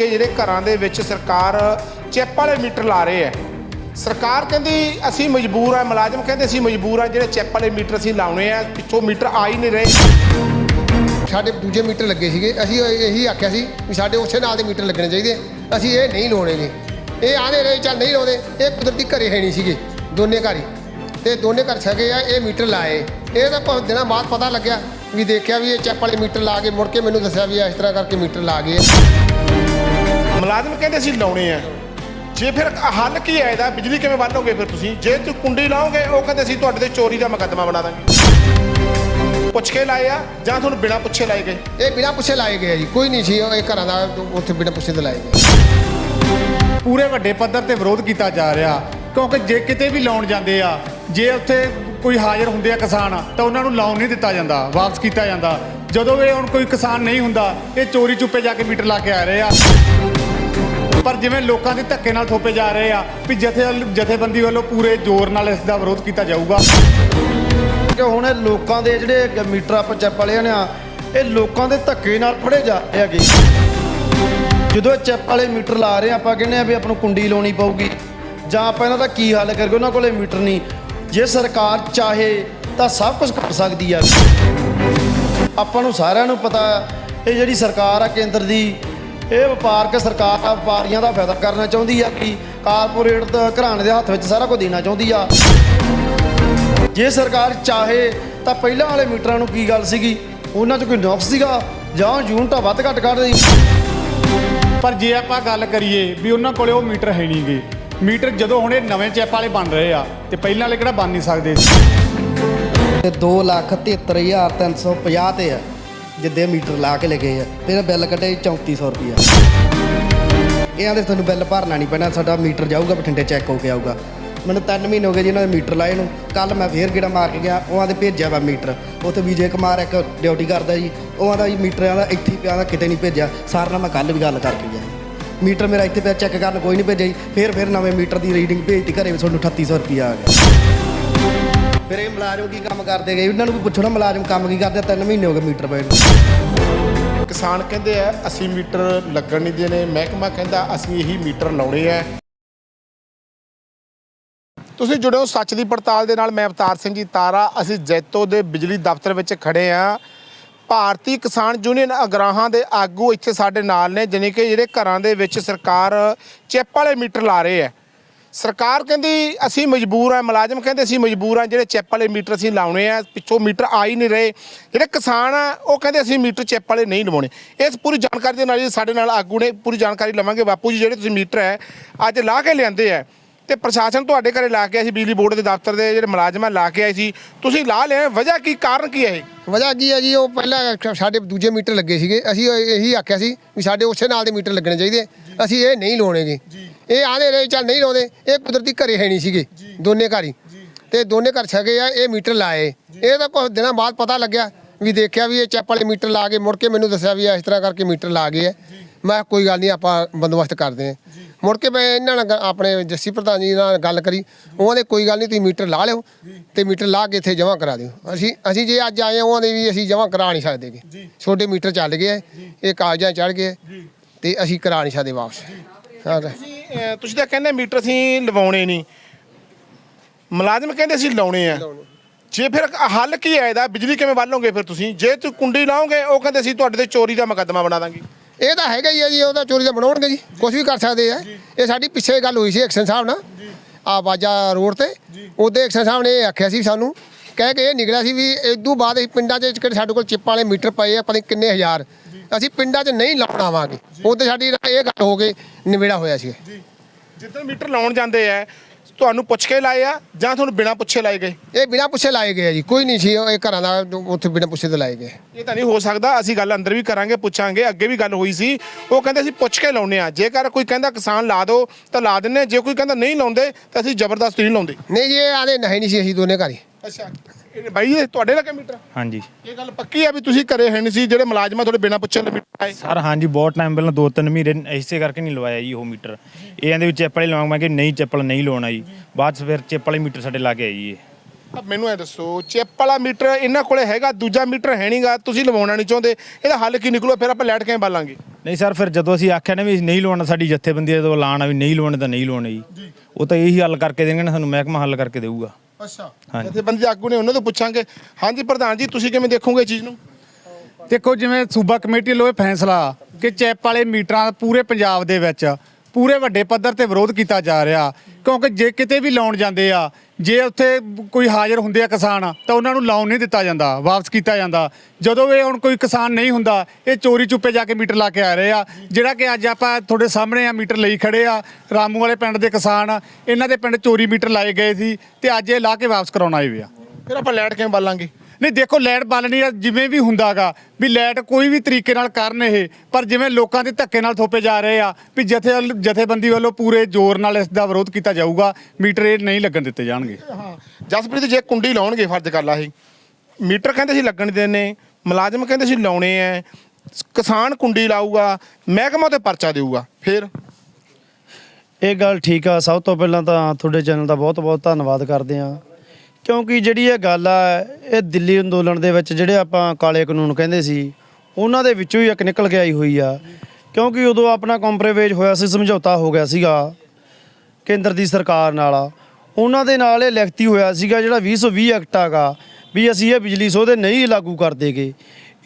ਕਿ ਜਿਹੜੇ ਘਰਾਂ ਦੇ ਵਿੱਚ ਸਰਕਾਰ ਚਿੱਪ ਵਾਲੇ ਮੀਟਰ ਲਾ ਰਹੇ ਹੈ। ਸਰਕਾਰ ਕਹਿੰਦੀ ਅਸੀਂ ਮਜਬੂਰ ਆ ਮੁਲਾਜ਼ਮ ਕਹਿੰਦੇ ਅਸੀਂ ਮਜਬੂਰ ਆ ਜਿਹੜੇ ਚਿੱਪ ਵਾਲੇ ਮੀਟਰ ਅਸੀਂ ਲਾਉਣੇ ਆ, ਪਿੱਛੋਂ ਮੀਟਰ ਆ ਹੀ ਨਹੀਂ ਰਹੇ। ਸਾਡੇ ਦੂਜੇ ਮੀਟਰ ਲੱਗੇ ਸੀਗੇ, ਅਸੀਂ ਇਹੀ ਆਖਿਆ ਸੀ ਵੀ ਸਾਡੇ ਉਸੇ ਨਾਲ ਦੇ ਮੀਟਰ ਲੱਗਣੇ ਚਾਹੀਦੇ। ਅਸੀਂ ਇਹ ਨਹੀਂ ਲਾਉਣੇ ਲਾਉਣੇਗੇ ਇਹ ਆਦੇ ਰਹੇ ਚੱਲ ਨਹੀਂ ਲਾਉਂਦੇ, ਇਹ ਕੁਦਰਤੀ ਘਰੇ ਹੈ ਨਹੀਂ ਸੀਗੇ, ਦੋਨੇ ਘਰ ਹੀ। ਤੇ ਦੋਨੇ ਘਰ ਸਕੇ ਆ, ਇਹ ਮੀਟਰ ਲਾਏ। ਇਹ ਤਾਂ ਕੁਝ ਦਿਨਾਂ ਬਾਅਦ ਪਤਾ ਲੱਗਿਆ। ਵੀ ਦੇਖਿਆ ਵੀ ਇਹ ਚੱਪ ਵਾਲੇ ਮੀਟਰ ਲਾ ਕੇ ਮੁੜ ਕੇ ਮੈਨੂੰ ਦੱਸਿਆ ਵੀ ਇਸ ਤਰ੍ਹਾਂ ਕਰਕੇ ਮੀਟਰ ਲਾ ਗਏ ਮੁਲਾਜ਼ਮ ਕਹਿੰਦੇ ਅਸੀਂ ਲਾਉਣੇ ਆ। ਜੇ ਫਿਰ ਹੱਲ ਕੀ ਹੈ ਇਹਦਾ? ਬਿਜਲੀ ਕਿਵੇਂ ਬੰਨੋਗੇ ਫਿਰ ਤੁਸੀਂ? ਜੇ ਤੁਸੀਂ ਕੁੰਡੀ ਲਾਓਗੇ ਉਹ ਕਹਿੰਦੇ ਅਸੀਂ ਤੁਹਾਡੇ ਤੇ ਚੋਰੀ ਦਾ ਮੁਕੱਦਮਾ ਬਣਾ ਦਾਂਗੇ। ਪੁੱਛ ਕੇ ਲਾਏ ਆ ਜਾਂ ਤੁਹਾਨੂੰ ਬਿਨਾਂ ਪੁੱਛੇ ਲਾਏ ਗਏ? ਇਹ ਬਿਨਾਂ ਪੁੱਛੇ ਲਾਏ ਗਏ ਆ ਜੀ। ਕੋਈ ਨਹੀਂ ਸੀ ਇਹ ਘਰਾਂ ਦਾ ਉੱਥੇ ਬਿਨਾਂ ਪੁੱਛੇ ਤੇ ਲਾਏ ਗਏ। ਪੂਰੇ ਵੱਡੇ ਪੱਧਰ ਤੇ ਵਿਰੋਧ ਕੀਤਾ ਜਾ ਰਿਹਾ ਕਿਉਂਕਿ ਜੇ ਕਿਤੇ ਵੀ ਲਾਉਣ ਜਾਂਦੇ ਆ ਜੇ ਉੱਥੇ ਕੋਈ ਹਾਜ਼ਰ ਹੁੰਦੇ ਆ ਕਿਸਾਨ, ਤਾਂ ਉਹਨਾਂ ਨੂੰ ਲਾਉਣ ਨਹੀਂ ਦਿੱਤਾ ਜਾਂਦਾ, ਵਾਪਸ ਕੀਤਾ ਜਾਂਦਾ। ਜਦੋਂ ਇਹ ਹੁਣ ਕੋਈ ਕਿਸਾਨ ਨਹੀਂ ਹੁੰਦਾ, ਇਹ ਚੋਰੀ ਚੁੱਪੇ ਜਾ ਕੇ ਮੀਟਰ ਲਾ ਕੇ ਆ ਰਹੇ ਆ। ਪਰ ਜਿਵੇਂ ਲੋਕਾਂ ਦੇ ਧੱਕੇ ਨਾਲ ਥੋਪੇ ਜਾ ਰਹੇ ਆ, ਵੀ ਜਥੇ ਜਥੇਬੰਦੀ ਵੱਲੋਂ ਪੂਰੇ ਜ਼ੋਰ ਨਾਲ ਇਸ ਦਾ ਵਿਰੋਧ ਕੀਤਾ ਜਾਊਗਾ। ਕਿ ਹੁਣ ਇਹ ਲੋਕਾਂ ਦੇ ਜਿਹੜੇ ਮੀਟਰ ਆਪਾਂ ਚੈਪ ਵਾਲਿਆਂ ਨੇ ਆ ਇਹ ਲੋਕਾਂ ਦੇ ਧੱਕੇ ਨਾਲ ਫੜੇ ਜਾ ਰਹੇ ਹੈਗੇ। ਜਦੋਂ ਇਹ ਚੈਪ ਵਾਲੇ ਮੀਟਰ ਲਾ ਰਹੇ ਆ, ਆਪਾਂ ਕਹਿੰਦੇ ਆ ਵੀ ਆਪਾਂ ਨੂੰ ਕੁੰਡੀ ਲਾਉਣੀ ਪਊਗੀ। ਜਾਂ ਆਪਾਂ ਇਹਨਾਂ ਦਾ ਕੀ ਹੱਲ ਕਰਕੇ ਉਹਨਾਂ ਕੋਲੇ ਮੀਟਰ ਨਹੀਂ। ਜੇ ਸਰਕਾਰ ਚਾਹੇ ਤਾਂ ਸਭ ਕੁਝ ਕਰ ਸਕਦੀ ਆ। ਆਪਾਂ ਨੂੰ ਸਾਰਿਆਂ ਨੂੰ ਪਤਾ ਇਹ ਜਿਹੜੀ ਸਰਕਾਰ ਆ ਕੇਂਦਰ ਦੀ, ਇਹ ਵਪਾਰਕ ਸਰਕਾਰ ਆ, ਵਪਾਰੀਆਂ ਦਾ ਫਾਇਦਾ ਕਰਨਾ ਚਾਹੁੰਦੀ ਆ ਕਿ ਕਾਰਪੋਰੇਟ ਦਾ, ਘਰਾਣੇ ਦੇ ਹੱਥ ਵਿੱਚ ਸਾਰਾ ਕੁਝ ਦੇਣਾ ਚਾਹੁੰਦੀ ਆ। ਜੇ ਸਰਕਾਰ ਚਾਹੇ ਤਾਂ ਪਹਿਲਾਂ ਵਾਲੇ ਮੀਟਰਾਂ ਨੂੰ ਕੀ ਗੱਲ ਸੀਗੀ? ਉਹਨਾਂ 'ਚ ਕੋਈ ਨੁਕਸ ਸੀਗਾ? ਜਾਂ ਯੂਨਿਟਾਂ ਵੱਧ ਘੱਟ ਕੱਢ ਸੀ ਪਰ ਜੇ ਆਪਾਂ ਗੱਲ ਕਰੀਏ ਵੀ ਉਹਨਾਂ ਕੋਲੇ ਉਹ ਮੀਟਰ ਹੈ ਨਹੀਂਗੇ ਮੀਟਰ ਜਦੋਂ ਹੁਣ ਇਹ ਨਵੇਂ ਚੈਪ ਵਾਲੇ ਬਣ ਰਹੇ ਆ ਤੇ ਪਹਿਲਾਂ ਵਾਲੇ ਕਿਹੜਾ ਬਣ ਨਹੀਂ ਸਕਦੇ ਤੇ 273350 ਤੇ ਆ, ਜਿੱਦੇ ਮੀਟਰ ਲਾ ਕੇ ਲਗੇ ਆ। ਫਿਰ ਬਿੱਲ ਕੱਢੇ 3400 ਰੁਪਿਆ ਇਹਨਾਂ ਦੇ ਤੁਹਾਨੂੰ ਬਿੱਲ ਭਰਨਾ ਨਹੀਂ ਪੈਣਾ, ਸਾਡਾ ਮੀਟਰ ਜਾਊਗਾ, ਬਠਿੰਡੇ ਚੈੱਕ ਹੋ ਕੇ ਆਊਗਾ। ਮੈਨੂੰ 3 ਮਹੀਨੇ ਹੋ ਗਏ ਜੀ ਇਹਨਾਂ ਦੇ ਮੀਟਰ ਲਾਏ ਨੂੰ। ਕੱਲ ਮੈਂ ਫੇਰ ਗੇੜਾ ਮਾਰ ਕੇ ਗਿਆ, ਉਹ ਆਂਦੇ ਭੇਜਿਆ ਵਾ ਮੀਟਰ। ਉੱਥੇ ਵਿਜੇ ਕੁਮਾਰ ਇੱਕ ਡਿਊਟੀ ਕਰਦਾ ਜੀ, ਉਹ ਆਂਦਾ ਜੀ ਮੀਟਰ ਆਂਦਾ ਇੱਥੇ ਪਿਆ ਦਾ ਕਿਤੇ ਨਹੀਂ ਭੇਜਿਆ। ਸਰ ਨਾਲ ਮੈਂ ਕੱਲ ਵੀ ਗੱਲ ਕਰਕੇ ਗਿਆ। ਮੀਟਰ ਮੇਰਾ ਇੱਥੇ ਪਿਆ ਚੈੱਕ ਕਰਨ, ਕੋਈ ਨਹੀਂ ਭੇਜਿਆ ਜੀ। ਫਿਰ ਫੇਰ ਨਵੇਂ ਮੀਟਰ ਦੀ ਰੀਡਿੰਗ ਭੇਜਤੀ ਘਰੇ ਤੁਹਾਨੂੰ 3800 ਰੁਪਿਆ ਆ ਗਿਆ। ਫਿਰ ਇਹ ਮੁਲਾਜ਼ਮ ਕੀ ਕੰਮ ਕਰਦੇ ਗਏ? ਉਹਨਾਂ ਨੂੰ ਵੀ ਪੁੱਛੋ ਨਾ ਮੁਲਾਜ਼ਮ ਕੰਮ ਕੀ ਕਰਦੇ ਤਿੰਨ ਮਹੀਨੇ ਹੋ ਗਏ ਮੀਟਰ ਪਏ ਨੂੰ। ਕਿਸਾਨ ਕਹਿੰਦੇ ਆ, ਅਸੀਂ ਮੀਟਰ ਲੱਗਣ ਨਹੀਂ ਦੇਣੇ। ਮਹਿਕਮਾ ਕਹਿੰਦਾ, ਅਸੀਂ ਇਹੀ ਮੀਟਰ ਲਾਉਣੇ ਆ। ਤੁਸੀਂ ਜੁੜਿਓ ਸੱਚ ਦੀ ਪੜਤਾਲ ਦੇ ਨਾਲ। ਮੈਂ ਅਵਤਾਰ ਸਿੰਘ ਜੀ ਤਾਰਾ। ਅਸੀਂ ਜੈਤੋ ਦੇ ਬਿਜਲੀ ਦਫ਼ਤਰ ਵਿੱਚ ਖੜੇ ਆ। ਭਾਰਤੀ ਕਿਸਾਨ ਯੂਨੀਅਨ ਅਗਰਾਹਾਂ ਦੇ ਆਗੂ ਇੱਥੇ ਸਾਡੇ ਨਾਲ ਨੇ, ਜਾਣੀ ਕਿ ਜਿਹੜੇ ਘਰਾਂ ਦੇ ਵਿੱਚ ਸਰਕਾਰ ਚਿੱਪ ਵਾਲੇ ਮੀਟਰ ਲਾ ਰਹੇ ਹੈ। ਸਰਕਾਰ ਕਹਿੰਦੀ, ਅਸੀਂ ਮਜਬੂਰ ਆ ਮੁਲਾਜ਼ਮ ਕਹਿੰਦੇ, ਅਸੀਂ ਮਜਬੂਰ ਆ ਜਿਹੜੇ ਚਿੱਪ ਵਾਲੇ ਮੀਟਰ ਅਸੀਂ ਲਾਉਣੇ ਆ, ਪਿੱਛੋਂ ਮੀਟਰ ਆ ਹੀ ਨਹੀਂ ਰਹੇ। ਜਿਹੜੇ ਕਿਸਾਨ ਆ, ਉਹ ਕਹਿੰਦੇ, ਅਸੀਂ ਮੀਟਰ ਚਿੱਪ ਵਾਲੇ ਨਹੀਂ ਲਵਾਉਣੇ। ਇਸ ਪੂਰੀ ਜਾਣਕਾਰੀ ਦੇ ਨਾਲ ਸਾਡੇ ਨਾਲ ਆਗੂ ਨੇ, ਪੂਰੀ ਜਾਣਕਾਰੀ ਲਵਾਂਗੇ। ਬਾਪੂ ਜੀ, ਜਿਹੜੇ ਤੁਸੀਂ ਮੀਟਰ ਹੈ, ਅੱਜ ਲਾ ਕੇ ਲਿਆਂਦੇ ਆ ਤੇ ਪ੍ਰਸ਼ਾਸਨ ਤੁਹਾਡੇ ਘਰੇ ਲਾ ਕੇ ਆਇਆ ਸੀ ਬਿਜਲੀ ਬੋਰਡ ਦੇ ਦਫ਼ਤਰ ਦੇ ਜਿਹੜੇ ਮੁਲਾਜ਼ਮ ਆ ਲਾ ਕੇ ਆਏ ਸੀ। ਤੁਸੀਂ ਲਾ ਲਿਆ ਵਜ੍ਹਾ ਕੀ ਕਾਰਨ ਕੀ ਹੈ ਇਹ? ਵਜ੍ਹਾ ਕੀ ਹੈ ਜੀ ਉਹ ਪਹਿਲਾਂ ਸਾਡੇ ਦੂਜੇ ਮੀਟਰ ਲੱਗੇ ਸੀਗੇ। ਅਸੀਂ ਇਹੀ ਆਖਿਆ ਸੀ ਵੀ ਸਾਡੇ ਉਸੇ ਨਾਲ ਦੇ ਮੀਟਰ ਲੱਗਣੇ ਚਾਹੀਦੇ। ਅਸੀਂ ਇਹ ਨਹੀਂ ਲਾਉਣੇਗੇ। ਇਹ ਆਦੇ ਰਹੇ ਚੱਲ ਨਹੀਂ ਲਾਉਂਦੇ। ਇਹ ਕੁਦਰਤੀ ਘਰੇ ਹੈ ਨਹੀਂ ਸੀਗੇ ਦੋਨੇ ਘਰ ਹੀ। ਤੇ ਦੋਨੇ ਘਰ ਸਕੇ ਆ ਇਹ ਮੀਟਰ ਲਾਏ। ਇਹ ਤਾਂ ਕੁਝ ਦਿਨਾਂ ਬਾਅਦ ਪਤਾ ਲੱਗਿਆ ਵੀ ਦੇਖਿਆ ਵੀ ਇਹ ਚੱਪ ਵਾਲੇ ਮੀਟਰ ਲਾ ਕੇ ਮੁੜ ਕੇ ਮੈਨੂੰ ਦੱਸਿਆ ਵੀ ਇਸ ਤਰ੍ਹਾਂ ਕਰਕੇ ਮੀਟਰ ਲਾ ਗਏ ਆ। ਮੈਂ ਕੋਈ ਗੱਲ ਨਹੀਂ ਆਪਾਂ ਬੰਦੋਬਸਤ ਕਰਦੇ ਹਾਂ। ਮੁੜ ਕੇ ਮੈਂ ਇਹਨਾਂ ਨਾਲ ਗ- ਆਪਣੇ ਜੱਸੀ ਪ੍ਰਧਾਨ ਜੀ ਨਾਲ ਗੱਲ ਕਰੀ। ਉਹਨਾਂ ਦੇ ਕੋਈ ਗੱਲ ਨਹੀਂ ਤੁਸੀਂ ਮੀਟਰ ਲਾ ਲਿਓ ਤੇ ਮੀਟਰ ਲਾ ਕੇ ਇੱਥੇ ਜਮ੍ਹਾਂ ਕਰਾ ਦਿਓ। ਅਸੀਂ ਅਸੀਂ ਜੇ ਅੱਜ ਆਏ ਹਾਂ ਉਹਨਾਂ ਦੇ ਵੀ ਅਸੀਂ ਜਮ੍ਹਾਂ ਕਰਾ ਨਹੀਂ ਸਕਦੇਗੇ ਛੋਟੇ ਮੀਟਰ ਚੱਲ ਗਏ ਆ, ਇਹ ਕਾਗਜ਼ਾਂ ਚੜ ਗਏ ਤੇ ਅਸੀਂ ਕਰਾ ਨਹੀਂ ਸਕਦੇ ਵਾਪਸ। ਹਾਂ ਤੁਸੀਂ ਅਹ, ਤੁਸੀਂ ਤਾਂ ਕਹਿੰਦੇ ਮੀਟਰ ਅਸੀਂ ਲਵਾਉਣੇ ਨਹੀਂ ਮੁਲਾਜ਼ਮ ਕਹਿੰਦੇ ਅਸੀਂ ਲਾਉਣੇ ਆ। ਜੇ ਫਿਰ ਹੱਲ ਕੀ ਹੈ ਇਹਦਾ? ਬਿਜਲੀ ਕਿਵੇਂ ਬੰਨੋਗੇ ਫਿਰ ਤੁਸੀਂ? ਜੇ ਤੁਸੀਂ ਕੁੰਡੀ ਲਾਓਗੇ ਉਹ ਕਹਿੰਦੇ ਅਸੀਂ ਤੁਹਾਡੇ ਤੇ ਚੋਰੀ ਦਾ ਮੁਕੱਦਮਾ ਬਣਾ ਦਾਂਗੇ। ਇਹ ਤਾਂ ਹੈਗਾ ਹੀ ਹੈ ਜੀ ਉਹਦਾ ਚੋਰੀ ਦਾ ਬਣਾਉਣਗੇ ਜੀ ਕੁਝ ਵੀ ਕਰ ਸਕਦੇ ਆ। ਇਹ ਸਾਡੀ ਪਿੱਛੇ ਗੱਲ ਹੋਈ ਸੀ ਐਕਸ਼ਨ ਸਾਹਿਬ ਨਾਲ ਆ ਬਾਜਾ ਰੋਡ ਤੇ। ਉਹਦੇ ਐਕਸ਼ਨ ਸਾਹਿਬ ਨੇ ਇਹ ਆਖਿਆ ਸੀ ਸਾਨੂੰ ਕਹਿ ਕੇ ਇਹ ਨਿਕਲਿਆ ਸੀ ਵੀ ਇਦੋਂ ਬਾਅਦ ਅਸੀਂ ਪਿੰਡਾਂ 'ਚ ਜਿਹੜੇ ਸਾਡੇ ਕੋਲ ਚਿੱਪ ਵਾਲੇ ਮੀਟਰ ਪਏ ਆ ਪਤਾ ਨਹੀਂ ਕਿੰਨੇ ਹਜ਼ਾਰ। ਅਸੀਂ ਪਿੰਡਾਂ 'ਚ ਨਹੀਂ ਲਾਉਣ ਆਵਾਂਗੇ। ਉਹਦੇ ਸਾਡੀ ਇਹ ਗੱਲ ਹੋ ਕੇ ਨਿਬੇੜਾ ਹੋਇਆ ਸੀ। ਜਿੱਦਾਂ ਮੀਟਰ ਲਾਉਣ ਜਾਂਦੇ ਆ ਤੁਹਾਨੂੰ ਪੁੱਛ ਕੇ ਲਾਏ ਆ ਜਾਂ ਤੁਹਾਨੂੰ ਬਿਨਾਂ ਪੁੱਛੇ ਲਾਏ ਗਏ? ਇਹ ਬਿਨਾਂ ਪੁੱਛੇ ਲਾਏ ਗਏ ਆ ਜੀ ਕੋਈ ਨਹੀਂ ਸੀ ਇਹ ਘਰਾਂ ਦਾ ਉੱਥੇ ਬਿਨਾਂ ਪੁੱਛੇ ਤੇ ਲਾਏ ਗਏ। ਇਹ ਤਾਂ ਨਹੀਂ ਹੋ ਸਕਦਾ ਅਸੀਂ ਗੱਲ ਅੰਦਰ ਵੀ ਕਰਾਂਗੇ ਪੁੱਛਾਂਗੇ ਅੱਗੇ ਵੀ ਗੱਲ ਹੋਈ ਸੀ। ਉਹ ਕਹਿੰਦੇ ਅਸੀਂ ਪੁੱਛ ਕੇ ਲਾਉਨੇ ਆ ਜੇਕਰ ਕੋਈ ਕਹਿੰਦਾ ਕਿਸਾਨ ਲਾ ਦਿਓ ਤਾਂ ਲਾ ਦਿੰਨੇ। ਜੇ ਕੋਈ ਕਹਿੰਦਾ ਨਹੀਂ ਲਾਉਂਦੇ ਤਾਂ ਅਸੀਂ ਜ਼ਬਰਦਸਤੀ ਨਹੀਂ ਲਾਉਂਦੇ। ਨਹੀਂ ਜੀ ਇਹ ਆਦੇ ਨਹੀਂ ਨਹੀਂ ਸੀ ਅਸੀਂ ਦੋਨੇ ਘਰ ਹੀ। ਅੱਛਾ ਇਹ ਬਾਈ ਇਹ ਤੁਹਾਡੇ ਲੱਗੇ ਮੀਟਰ ਹਾਂਜੀ। ਇਹ ਗੱਲ ਪੱਕੀ ਆ ਵੀ ਤੁਸੀਂ ਘਰੇ ਹੈ ਨਹੀਂ ਸੀ ਜਿਹੜੇ ਮੁਲਾਜ਼ਮਾਂ ਤੁਹਾਡੇ ਬਿਨਾਂ ਪੁੱਛੇ ਮੀਟਰ ਆਏ? ਸਰ ਹਾਂਜੀ ਬਹੁਤ ਟਾਈਮ ਪਹਿਲਾਂ ਦੋ ਤਿੰਨ ਮਹੀਨੇ ਇਸੇ ਕਰਕੇ ਨਹੀਂ ਲਵਾਇਆ ਜੀ ਉਹ ਮੀਟਰ। ਇਹ ਇਹਦੇ ਵਿੱਚ ਚਿੱਪ ਵਾਲੇ ਲਵਾਂਗੇ ਨਹੀਂ ਚਿੱਪ ਵਾਲਾ ਨਹੀਂ ਲਵਾਉਣਾ ਜੀ। ਬਾਅਦ 'ਚ ਫਿਰ ਚਿੱਪ ਵਾਲੇ ਮੀਟਰ ਸਾਡੇ ਲਾ ਕੇ ਜੀ ਇਹ। ਆ ਮੈਨੂੰ ਇਹ ਦੱਸੋ ਚਿੱਪ ਵਾਲਾ ਮੀਟਰ ਇਹਨਾਂ ਕੋਲੇ ਹੈਗਾ ਦੂਜਾ ਮੀਟਰ ਹੈ ਨਹੀਂਗਾ ਤੁਸੀਂ ਲਵਾਉਣਾ ਨਹੀਂ ਚਾਹੁੰਦੇ ਇਹਦਾ ਹੱਲ ਕੀ ਨਿਕਲੂਗਾ ਫਿਰ ਆਪਾਂ ਲਾਈਟ ਕਿਵੇਂ ਬਾਲਾਂਗੇ? ਨਹੀਂ ਸਰ ਫਿਰ ਜਦੋਂ ਅਸੀਂ ਆਖਿਆ ਨਾ ਵੀ ਨਹੀਂ ਲਵਾਉਣਾ ਸਾਡੀ ਜਥੇਬੰਦੀ ਦਾ ਐਲਾਨ ਆ ਵੀ ਨਹੀਂ ਲਵਾਉਣੇ ਤਾਂ ਨਹੀਂ ਲਵਾਉਣੇ ਜੀ। ਉਹ ਤਾਂ ਇਹੀ ਹੱਲ ਕਰਕੇ ਦੇਣਗੇ ਨਾ ਸਾਨੂੰ ਮਹਿਕਮਾ ਹੱਲ ਕਰਕੇ ਦੇਊਗਾ। ਅੱਛਾ। ਹਾਂਜੀ। ਜਥੇਬੰਦੀ ਦੇ ਆਗੂ ਨੇ ਉਹਨਾਂ ਤੋਂ ਪੁੱਛਾਂਗੇ। ਹਾਂਜੀ ਪ੍ਰਧਾਨ ਜੀ ਤੁਸੀਂ ਕਿਵੇਂ ਦੇਖੋਗੇ ਇਹ ਚੀਜ਼ ਨੂੰ? ਦੇਖੋ ਜਿਵੇਂ ਸੂਬਾ ਕਮੇਟੀ ਵੱਲੋਂ ਇਹ ਫੈਸਲਾ ਕਿ ਚੈਪ ਵਾਲੇ ਮੀਟਰਾਂ ਦਾ ਪੂਰੇ ਪੰਜਾਬ ਦੇ ਵਿੱਚ ਪੂਰੇ ਵੱਡੇ ਪੱਧਰ ਤੇ ਵਿਰੋਧ ਕੀਤਾ ਜਾ ਰਿਹਾ। ਕਿਉਂਕਿ ਜੇ ਕਿਤੇ ਵੀ ਲਾਉਣ ਜਾਂਦੇ ਆ, ਜੇ ਉੱਥੇ ਕੋਈ ਹਾਜ਼ਰ ਹੁੰਦੇ ਆ ਕਿਸਾਨ, ਤਾਂ ਉਹਨਾਂ ਨੂੰ ਲਾਉਣ ਨਹੀਂ ਦਿੱਤਾ ਜਾਂਦਾ, ਵਾਪਸ ਕੀਤਾ ਜਾਂਦਾ। ਜਦੋਂ ਇਹ ਹੁਣ ਕੋਈ ਕਿਸਾਨ ਨਹੀਂ ਹੁੰਦਾ, ਇਹ ਚੋਰੀ ਚੁੱਪੇ ਜਾ ਕੇ ਮੀਟਰ ਲਾ ਕੇ ਆ ਰਹੇ ਆ। ਜਿਹੜਾ ਕਿ ਅੱਜ ਆਪਾਂ ਤੁਹਾਡੇ ਸਾਹਮਣੇ ਆ, ਮੀਟਰ ਲਈ ਖੜੇ ਆ, ਰਾਮੂ ਵਾਲੇ ਪਿੰਡ ਦੇ ਕਿਸਾਨ, ਇਹਨਾਂ ਦੇ ਪਿੰਡ ਚੋਰੀ ਮੀਟਰ ਲਾਏ ਗਏ ਸੀ, ਤੇ ਅੱਜ ਇਹ ਲਾ ਕੇ ਵਾਪਸ ਕਰਾਉਣ ਆਏ ਹੋਏ ਆ। ਫਿਰ ਆਪਾਂ ਲਾਈਟ ਕਿਵੇਂ ਬਾਲਾਂਗੇ? ਨਹੀਂ ਦੇਖੋ ਲਾਈਟ ਬਾਲਣੀ ਜਿਵੇਂ ਵੀ ਹੁੰਦਾਗਾ ਵੀ ਲਾਈਟ ਕੋਈ ਵੀ ਤਰੀਕੇ ਨਾਲ ਕਰਨ ਇਹ ਪਰ ਜਿਵੇਂ ਲੋਕਾਂ ਦੇ ਧੱਕੇ ਨਾਲ ਥੋਪੇ ਜਾ ਰਹੇ ਆ ਵੀ ਜਥੇ ਜਥੇਬੰਦੀ ਵੱਲੋਂ ਪੂਰੇ ਜ਼ੋਰ ਨਾਲ ਇਸ ਦਾ ਵਿਰੋਧ ਕੀਤਾ ਜਾਊਗਾ ਮੀਟਰ ਇਹ ਨਹੀਂ ਲੱਗਣ ਦਿੱਤੇ ਜਾਣਗੇ। ਹਾਂ ਜਸਪ੍ਰੀਤ ਜੇ ਕੁੰਡੀ ਲਾਉਣਗੇ ਫਰਜ਼ ਕਰ ਲਾ ਇਹ। ਮੀਟਰ ਕਹਿੰਦੇ ਸੀ ਲੱਗਣ ਦੇਣੇ ਮੁਲਾਜ਼ਮ ਕਹਿੰਦੇ ਸੀ ਲਾਉਣੇ ਐ ਕਿਸਾਨ ਕੁੰਡੀ ਲਾਊਗਾ ਮਹਿਕਮਾ ਤੇ ਪਰਚਾ ਦੇਊਗਾ ਫਿਰ। ਇਹ ਗੱਲ ਠੀਕ ਆ ਸਭ ਤੋਂ ਪਹਿਲਾਂ ਤਾਂ ਤੁਹਾਡੇ ਚੈਨਲ ਦਾ ਬਹੁਤ-ਬਹੁਤ ਧੰਨਵਾਦ ਕਰਦੇ ਆ ਕਿਉਂਕਿ ਜਿਹੜੀ ਇਹ ਗੱਲ ਆ, ਇਹ ਦਿੱਲੀ ਅੰਦੋਲਨ ਦੇ ਵਿੱਚ ਜਿਹੜੇ ਆਪਾਂ ਕਾਲੇ ਕਾਨੂੰਨ ਕਹਿੰਦੇ ਸੀ, ਉਹਨਾਂ ਦੇ ਵਿੱਚੋਂ ਹੀ ਇੱਕ ਨਿਕਲ ਕੇ ਆਈ ਹੋਈ ਆ। ਕਿਉਂਕਿ ਉਦੋਂ ਆਪਣਾ ਕੰਪਰੋਮਾਈਜ਼ ਹੋਇਆ ਸੀ, ਸਮਝੌਤਾ ਹੋ ਗਿਆ ਸੀਗਾ ਕੇਂਦਰ ਦੀ ਸਰਕਾਰ ਨਾਲ। ਉਹਨਾਂ ਦੇ ਨਾਲ ਇਹ ਲਿਖਤੀ ਹੋਇਆ ਸੀਗਾ ਜਿਹੜਾ 2020 ਐਕਟ ਆਗਾ, ਵੀ ਅਸੀਂ ਇਹ ਬਿਜਲੀ ਸੋਧੇ ਨਹੀਂ ਲਾਗੂ ਕਰਦੇਗੇ।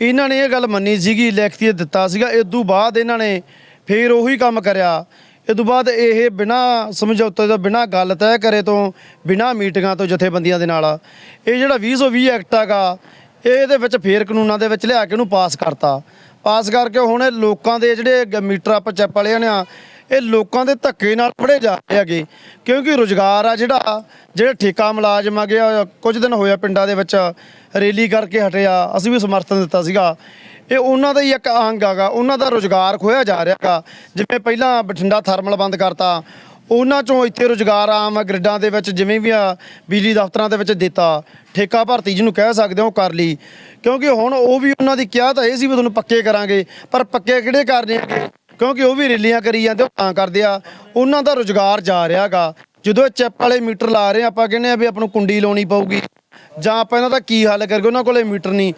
ਇਹਨਾਂ ਨੇ ਇਹ ਗੱਲ ਮੰਨੀ ਸੀਗੀ, ਲਿਖਤੀ ਦਿੱਤਾ ਸੀਗਾ। ਇਸ ਤੋਂ ਬਾਅਦ ਇਹਨਾਂ ਨੇ ਫੇਰ ਉਹੀ ਕੰਮ ਕਰਿਆ। ਇਸ ਤੋਂ ਬਾਅਦ ਇਹ ਬਿਨਾ ਸਮਝੌਤੇ ਤੋਂ, ਬਿਨਾ ਗੱਲ ਤੈਅ ਕਰੇ ਤੋਂ, ਬਿਨਾ ਮੀਟਿੰਗਾਂ ਤੋਂ ਜਥੇਬੰਦੀਆਂ ਦੇ ਨਾਲ ਇਹ ਜਿਹੜਾ 2020 ਐਕਟ ਹੈਗਾ, ਇਹਦੇ ਵਿੱਚ ਫੇਰ ਕਾਨੂੰਨਾਂ ਦੇ ਵਿੱਚ ਲਿਆ ਕੇ ਉਹਨੂੰ ਪਾਸ ਕਰਤਾ। ਪਾਸ ਕਰਕੇ ਹੁਣ ਇਹ ਲੋਕਾਂ ਦੇ ਜਿਹੜੇ ਮੀਟਰ ਆਪਾਂ ਚੱਪ ਵਾਲਿਆਂ ਨੇ ਇਹ ਲੋਕਾਂ ਦੇ ਧੱਕੇ ਨਾਲ ਫੜੇ ਜਾ ਰਹੇ ਹੈਗੇ। ਕਿਉਂਕਿ ਰੋਜ਼ਗਾਰ ਆ ਜਿਹੜਾ, ਜਿਹੜੇ ਠੇਕਾ ਮੁਲਾਜ਼ਮ ਆ ਗਿਆ ਕੁਝ ਦਿਨ ਹੋਇਆ ਪਿੰਡਾਂ ਦੇ ਵਿੱਚ ਰੈਲੀ ਕਰਕੇ ਹਟਿਆ, ਅਸੀਂ ਵੀ ਸਮਰਥਨ ਦਿੱਤਾ ਸੀਗਾ। ਇਹ ਉਹਨਾਂ ਦਾ ਹੀ ਇੱਕ ਅੰਗ ਹੈਗਾ, ਉਹਨਾਂ ਦਾ ਰੋਜ਼ਗਾਰ ਖੋਇਆ ਜਾ ਰਿਹਾ ਰਿਹਾਗਾ ਜਿਵੇਂ ਪਹਿਲਾਂ ਬਠਿੰਡਾ ਥਰਮਲ ਬੰਦ ਕਰਤਾ, ਉਹਨਾਂ ਚੋਂ ਇੱਥੇ ਰੋਜ਼ਗਾਰ ਆਮ ਗ੍ਰਿਡਾਂ ਦੇ ਵਿੱਚ ਜਿਵੇਂ ਵੀ ਆ, ਬਿਜਲੀ ਦਫ਼ਤਰਾਂ ਦੇ ਵਿੱਚ ਦਿੱਤਾ। ਠੇਕਾ ਭਰਤੀ ਜਿਹਨੂੰ ਕਹਿ ਸਕਦੇ ਹੋ, ਉਹ ਕਰ ਲਈ। ਕਿਉਂਕਿ ਹੁਣ ਉਹ ਵੀ ਉਹਨਾਂ ਦੀ ਕਿਹਾ ਤਾਂ ਇਹ ਸੀ ਵੀ ਤੁਹਾਨੂੰ ਪੱਕੇ ਕਰਾਂਗੇ, ਪਰ ਪੱਕੇ ਕਿਹੜੇ ਕਰਨੇ ਹੈਗੇ? ਕਿਉਂਕਿ ਉਹ ਵੀ ਰੈਲੀਆਂ ਕਰੀ ਜਾਂਦੇ, ਉਹ ਤਾਂ ਕਰਦੇ ਆ। ਉਹਨਾਂ ਦਾ ਰੋਜ਼ਗਾਰ ਜਾ ਰਿਹਾਗਾ ਜਦੋਂ ਇਹ ਚਿੱਪ ਵਾਲੇ ਮੀਟਰ ਲਾ ਰਹੇ ਆ, ਆਪਾਂ ਕਹਿੰਦੇ ਆ ਵੀ ਆਪਾਂ ਨੂੰ ਕੁੰਡੀ ਲਾਉਣੀ ਪਊਗੀ। ਜਾਂ ਆਪਾਂ ਇਹਨਾਂ ਦਾ ਕੀ ਹੱਲ ਕਰਗੇ ਉਹਨਾਂ ਕੋਲੇ ਮੀਟਰ ਨਹੀਂ।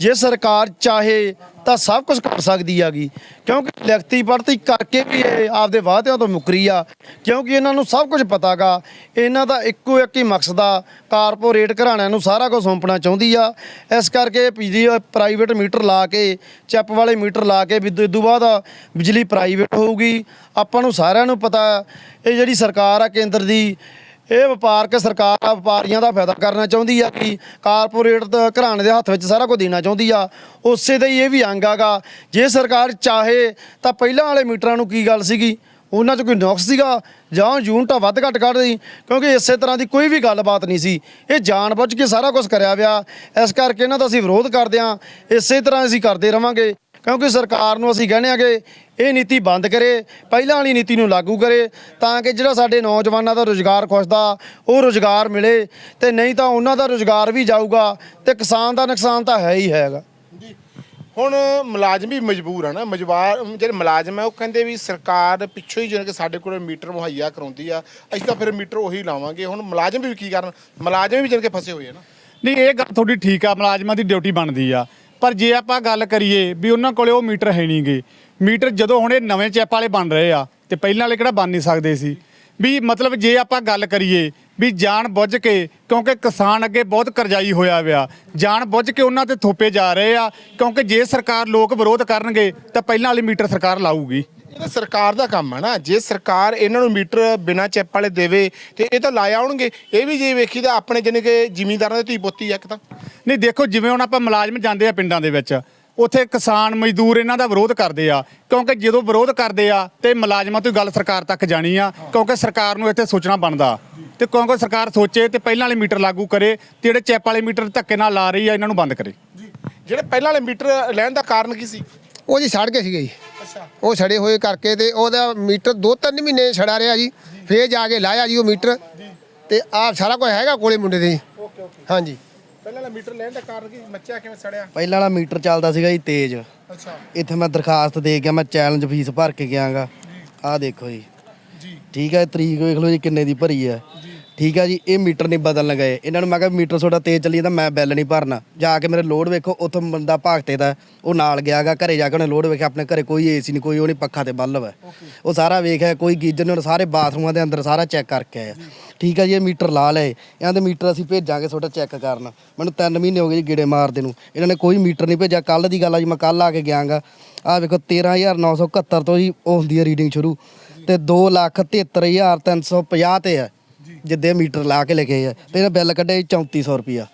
ਜੇ ਸਰਕਾਰ ਚਾਹੇ ਤਾਂ ਸਭ ਕੁਝ ਕਰ ਸਕਦੀ ਹੈਗੀ। ਕਿਉਂਕਿ ਲਿਖਤੀ ਪੜਤੀ ਕਰਕੇ ਵੀ ਇਹ ਆਪਦੇ ਵਾਅਦਿਆਂ ਤੋਂ ਮੁਕਰੀ ਆ। ਕਿਉਂਕਿ ਇਹਨਾਂ ਨੂੰ ਸਭ ਕੁਝ ਪਤਾਗਾ ਇਹਨਾਂ ਦਾ ਇੱਕੋ ਇੱਕ ਹੀ ਮਕਸਦ ਆ, ਕਾਰਪੋਰੇਟ ਘਰਾਣਿਆਂ ਨੂੰ ਸਾਰਾ ਕੁਝ ਸੌਂਪਣਾ ਚਾਹੁੰਦੀ ਆ। ਇਸ ਕਰਕੇ ਬਿਜਲੀ ਪ੍ਰਾਈਵੇਟ ਮੀਟਰ ਲਾ ਕੇ, ਚੱਪ ਵਾਲੇ ਮੀਟਰ ਲਾ ਕੇ ਵੀ ਤੋਂ ਬਾਅਦ ਬਿਜਲੀ ਪ੍ਰਾਈਵੇਟ ਹੋਊਗੀ। ਆਪਾਂ ਨੂੰ ਸਾਰਿਆਂ ਨੂੰ ਪਤਾ, ਇਹ ਜਿਹੜੀ ਸਰਕਾਰ ਆ ਕੇਂਦਰ ਦੀ ਇਹ ਵਪਾਰਕ ਸਰਕਾਰ ਵਪਾਰੀਆਂ ਦਾ ਫਾਇਦਾ ਕਰਨਾ ਚਾਹੁੰਦੀ ਆ ਕਿ ਕਾਰਪੋਰੇਟ ਘਰਾਣੇ ਦੇ ਹੱਥ ਵਿੱਚ ਸਾਰਾ ਕੁਝ ਦੇਣਾ ਚਾਹੁੰਦੀ ਆ। ਉਸੇ ਦਾ ਹੀ ਇਹ ਵੀ ਅੰਗ ਆਗਾ। ਜੇ ਸਰਕਾਰ ਚਾਹੇ ਤਾਂ ਪਹਿਲਾਂ ਵਾਲੇ ਮੀਟਰਾਂ ਨੂੰ ਕੀ ਗੱਲ ਸੀਗੀ? ਉਹਨਾਂ 'ਚ ਕੋਈ ਨੁਕਸ ਸੀਗਾ? ਜਾਂ ਯੂਨਿਟਾਂ ਵੱਧ ਘੱਟ ਕੱਢਦੀ ਕਿਉਂਕਿ ਇਸੇ ਤਰ੍ਹਾਂ ਦੀ ਕੋਈ ਵੀ ਗੱਲਬਾਤ ਨਹੀਂ ਸੀ। ਇਹ ਜਾਣਬੁੱਝ ਕੇ ਸਾਰਾ ਕੁਝ ਕਰਿਆ ਵਿਆ। ਇਸ ਕਰਕੇ ਇਹਨਾਂ ਦਾ ਅਸੀਂ ਵਿਰੋਧ ਕਰਦੇ ਹਾਂ ਇਸੇ ਤਰ੍ਹਾਂ ਅਸੀਂ ਕਰਦੇ ਰਵਾਂਗੇ। ਕਿਉਂਕਿ ਸਰਕਾਰ ਨੂੰ ਅਸੀਂ ਕਹਿੰਦੇ ਆ ਕਿ ਇਹ ਨੀਤੀ ਬੰਦ ਕਰੇ ਪਹਿਲਾਂ ਵਾਲੀ ਨੀਤੀ ਨੂੰ ਲਾਗੂ ਕਰੇ ਤਾਂ ਕਿ ਜਿਹੜਾ ਸਾਡੇ ਨੌਜਵਾਨਾਂ ਦਾ ਰੋਜ਼ਗਾਰ ਖੁੱਸਦਾ ਉਹ ਰੋਜ਼ਗਾਰ ਮਿਲੇ ਤੇ ਨਹੀਂ ਤਾਂ ਉਹਨਾਂ ਦਾ ਰੋਜ਼ਗਾਰ ਵੀ ਜਾਊਗਾ ਤੇ ਕਿਸਾਨ ਦਾ ਨੁਕਸਾਨ ਤਾਂ ਹੈ ਹੀ ਹੈਗਾ। ਹੁਣ ਮੁਲਾਜ਼ਮ ਵੀ ਮਜਬੂਰ ਆ ਨਾ ਮਜਬਾਰ ਜਿਹੜੇ ਮੁਲਾਜ਼ਮ ਹੈ ਉਹ ਕਹਿੰਦੇ ਵੀ ਸਰਕਾਰ ਪਿੱਛੋਂ ਹੀ ਜਿਵੇਂ ਕਿ ਸਾਡੇ ਕੋਲ ਮੀਟਰ ਮੁਹੱਈਆ ਕਰਾਉਂਦੀ ਆ ਅਸੀਂ ਤਾਂ ਫਿਰ ਮੀਟਰ ਉਹੀ ਲਾਵਾਂਗੇ। ਹੁਣ ਮੁਲਾਜ਼ਮ ਵੀ ਕੀ ਕਰਨ ਮੁਲਾਜ਼ਮ ਵੀ ਜਿਵੇਂ ਕਿ ਫਸੇ ਹੋਏ ਆ ਨਾ। ਨਹੀਂ ਇਹ ਗੱਲ ਤੁਹਾਡੀ ਠੀਕ ਆ ਮੁਲਾਜ਼ਮਾਂ ਦੀ ਡਿਊਟੀ ਬਣਦੀ ਆ। ਪਰ ਜੇ ਆਪਾਂ ਗੱਲ ਕਰੀਏ ਵੀ ਉਹਨਾਂ ਕੋਲੇ ਉਹ ਮੀਟਰ ਹੈ ਨਹੀਂਗੇ, ਮੀਟਰ ਜਦੋਂ ਹੁਣ ਇਹ ਨਵੇਂ ਚੈਪ ਵਾਲੇ ਬਣ ਰਹੇ ਆ ਤੇ ਪਹਿਲਾਂ ਵਾਲੇ ਕਿਹੜਾ ਬਣ ਨਹੀਂ ਸਕਦੇ ਸੀ। ਵੀ ਮਤਲਬ ਜੇ ਆਪਾਂ ਗੱਲ ਕਰੀਏ ਵੀ ਜਾਣ ਬੁੱਝ ਕੇ, ਕਿਉਂਕਿ ਕਿਸਾਨ ਅੱਗੇ ਬਹੁਤ ਕਰਜ਼ਾਈ ਹੋਇਆ ਵਿਆ ਜਾਣ ਬੁੱਝ ਕੇ ਉਹਨਾਂ ਤੇ ਥੋਪੇ ਜਾ ਰਹੇ ਆ, ਕਿਉਂਕਿ ਜੇ ਸਰਕਾਰ ਲੋਕ ਵਿਰੋਧ ਕਰਨਗੇ ਤਾਂ ਪਹਿਲਾਂ ਵਾਲੀ ਮੀਟਰ ਸਰਕਾਰ ਲਾਊਗੀ। ਇਹ ਤਾਂ ਸਰਕਾਰ ਦਾ ਕੰਮ ਹੈ ਨਾ। ਜੇ ਸਰਕਾਰ ਇਹਨਾਂ ਨੂੰ ਮੀਟਰ ਬਿਨਾਂ ਚਿੱਪ ਵਾਲੇ ਦੇਵੇ ਤੇ ਇਹ ਤਾਂ ਲਾਇਆ ਆਉਣਗੇ। ਇਹ ਵੀ ਜੇ ਵੇਖੀ ਤਾਂ ਆਪਣੇ ਜਿਹਨੇ ਕਿ ਜ਼ਿਮੀਂਦਾਰਾਂ ਦੀ ਧੀ ਪੁੱਤੀ ਆ ਇੱਕ ਤਾਂ। ਨਹੀਂ ਦੇਖੋ ਜਿਵੇਂ ਹੁਣ ਆਪਾਂ ਮੁਲਾਜ਼ਮ ਜਾਂਦੇ ਆ ਪਿੰਡਾਂ ਦੇ ਵਿੱਚ ਉੱਥੇ ਕਿਸਾਨ ਮਜ਼ਦੂਰ ਇਹਨਾਂ ਦਾ ਵਿਰੋਧ ਕਰਦੇ ਆ। ਕਿਉਂਕਿ ਜਦੋਂ ਵਿਰੋਧ ਕਰਦੇ ਆ ਤੇ ਮੁਲਾਜ਼ਮਾਂ ਤੋਂ ਗੱਲ ਸਰਕਾਰ ਤੱਕ ਜਾਣੀ ਆ ਕਿਉਂਕਿ ਸਰਕਾਰ ਨੂੰ ਇੱਥੇ ਸੋਚਣਾ ਬਣਦਾ। ਤੇ ਕਿਉਂਕਿ ਸਰਕਾਰ ਸੋਚੇ ਤੇ ਪਹਿਲਾਂ ਵਾਲੇ ਮੀਟਰ ਲਾਗੂ ਕਰੇ ਤੇ ਜਿਹੜੇ ਚੈਪ ਵਾਲੇ ਮੀਟਰ ਧੱਕੇ ਨਾਲ ਲਾ ਰਹੀ ਆ ਇਹਨਾਂ ਨੂੰ ਬੰਦ ਕਰੇ। ਜਿਹੜੇ ਪਹਿਲਾਂ ਵਾਲੇ ਮੀਟਰ ਲੈਣ ਦਾ ਕਾਰਨ ਕੀ ਸੀ? ਉਹ ਜੀ ਸੜ ਗਏ ਸੀਗੇ ਜੀ। ਅੱਛਾ। ਉਹ ਸੜੇ ਹੋਏ ਕਰਕੇ ਤੇ ਉਹਦਾ ਮੀਟਰ ਦੋ ਤਿੰਨ ਮਹੀਨੇ ਛੜਾ ਰਿਹਾ ਜੀ। ਫੇਰ ਜਾ ਕੇ ਲਾਇਆ ਜੀ ਉਹ ਮੀਟਰ। ਤੇ ਆਹ ਸਾਰਾ ਕੁਝ ਹੈਗਾ ਕੋਲੇ ਮੁੰਡੇ ਦੇ। ਜੀ ਓਕੇ ਓਕੇ। ਹਾਂਜੀ। ਪਹਿਲਾਂ ਵਾਲਾ ਮੀਟਰ ਲੈਣ ਦਾ ਕਾਰਨ ਕੀ? ਮੱਚਿਆ ਕਿਵੇਂ ਸੜਿਆ? ਪਹਿਲਾਂ ਵਾਲਾ ਮੀਟਰ ਚੱਲਦਾ ਸੀਗਾ ਜੀ ਤੇਜ਼। ਅੱਛਾ। ਇੱਥੇ ਮੈਂ ਦਰਖਾਸਤ ਦੇ ਗਿਆ ਮੈਂ ਚੈਲੰਜ ਫੀਸ ਭਰ ਕੇ ਗਿਆਗਾ। ਆਹ ਦੇਖੋ ਜੀ। ਜੀ। ਠੀਕ ਹੈ ਤਰੀਕ ਵੇਖ ਲਓ ਜੀ ਕਿੰਨੇ ਦੀ ਭਰੀ ਹੈ ਠੀਕ ਆ ਜੀ ਇਹ ਮੀਟਰ ਨਹੀਂ ਬਦਲਣ ਗਏ ਇਹਨਾਂ ਨੂੰ ਮੈਂ ਕਿਹਾ ਮੀਟਰ ਤੁਹਾਡਾ ਤੇਜ਼ ਚੱਲੀ ਜਾਂਦਾ ਮੈਂ ਬਿੱਲ ਨਹੀਂ ਭਰਨਾ। ਜਾ ਕੇ ਮੇਰੇ ਲੋਡ ਵੇਖੋ ਉੱਥੋਂ ਬੰਦਾ ਭਾਗਤੇ ਦਾ ਉਹ ਨਾਲ ਗਿਆਗਾ ਘਰੇ ਜਾ ਕੇ ਉਹਨੇ ਲੋਡ ਵੇਖਿਆ ਆਪਣੇ ਘਰੇ ਕੋਈ ਏਸੀ ਨਹੀਂ ਕੋਈ ਉਹ ਨਹੀਂ ਪੱਖਾ ਤੇ ਬੱਲਬ ਹੈ। ਉਹ ਸਾਰਾ ਵੇਖਿਆ ਕੋਈ ਗੀਜ਼ਰ ਨਹੀਂ ਉਹਨੇ ਸਾਰੇ ਬਾਥਰੂਮਾਂ ਦੇ ਅੰਦਰ ਸਾਰਾ ਚੈੱਕ ਕਰਕੇ ਆਇਆ। ਠੀਕ ਆ ਜੀ ਇਹ ਮੀਟਰ ਲਾ ਲਏ। ਇਹਨਾਂ ਦੇ ਮੀਟਰ ਅਸੀਂ ਭੇਜਾਂਗੇ ਤੁਹਾਡਾ ਚੈੱਕ ਕਰਨ। ਮੈਨੂੰ 3 ਮਹੀਨੇ ਹੋ ਗਏ ਜੀ ਗੇੜੇ ਮਾਰਦੇ ਨੂੰ। ਇਹਨਾਂ ਨੇ ਕੋਈ ਮੀਟਰ ਨਹੀਂ ਭੇਜਿਆ। ਕੱਲ ਦੀ ਗੱਲ ਆ ਜੀ ਮੈਂ ਕੱਲ ਆ ਕੇ ਗਿਆਗਾ ਆਹ ਵੇਖੋ 13971 ਤੋਂ ਜੀ ਉਹ ਹੁੰਦੀ ਹੈ ਰੀਡਿੰਗ ਸ਼ੁਰੂ। ਤੇ 273350 ਤੇ ਹੈ। ਜਿੱਦੇ ਮੀਟਰ ਲਾ ਕੇ ਲਿਖੇ ਆ, ਤੇ ਇਹਨਾਂ ਬਿੱਲ ਕੱਢਿਆ ਜੀ 3400 ਰੁਪਿਆ